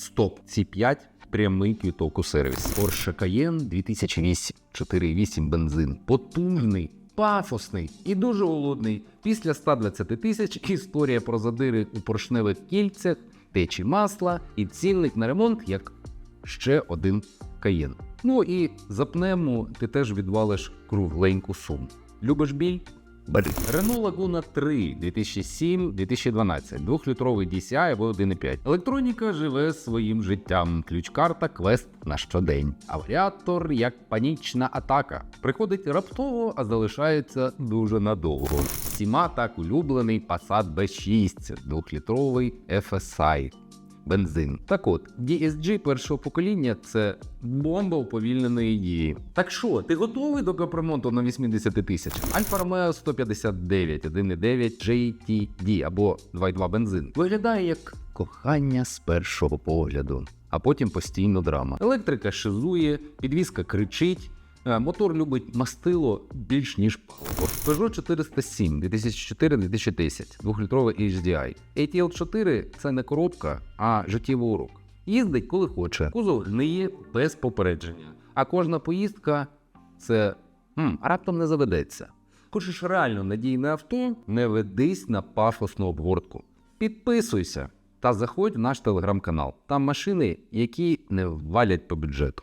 Стоп. Ці 5 прямий квіток у сервіс. Porsche Cayenne 2008, 4,8 бензин. Потужний, пафосний і дуже голодний. Після 120 тисяч історія про задири у поршневих кільцях, течі масла і цінник на ремонт як ще один Cayenne. Ну і за пневму ти теж відвалиш кругленьку суму. Любиш біль? Бери. Renault Laguna 3 2007-2012, 2-літровий DCI або 1.5. Електроніка живе своїм життям. Ключ-карта квест на щодень. А варіатор як панічна атака. Приходить раптово, а залишається дуже надовго. Всіма так улюблений Passat B6, 2-літровий FSI. Бензин. Так от, DSG першого покоління це бомба уповільненої дії. Так що, ти готовий до капремонту на 80 тисяч? Альфа Ромео 159, 1.9 JTD або 2.2 бензин. Виглядає як кохання з першого погляду, а потім постійно драма. Електрика шизує, підвізка кричить. Е, Мотор любить мастило більш ніж паливо. Peugeot 407 2004-2010, 2-літровий HDI. ATL 4 це не коробка, а життєвий урок. Їздить коли хоче. Кузов гниє без попередження. А кожна поїздка це хм, раптом не заведеться. Хочеш реально надійне авто, не ведись на пафосну обгортку. Підписуйся та заходь в наш телеграм-канал. Там машини, які не валять по бюджету.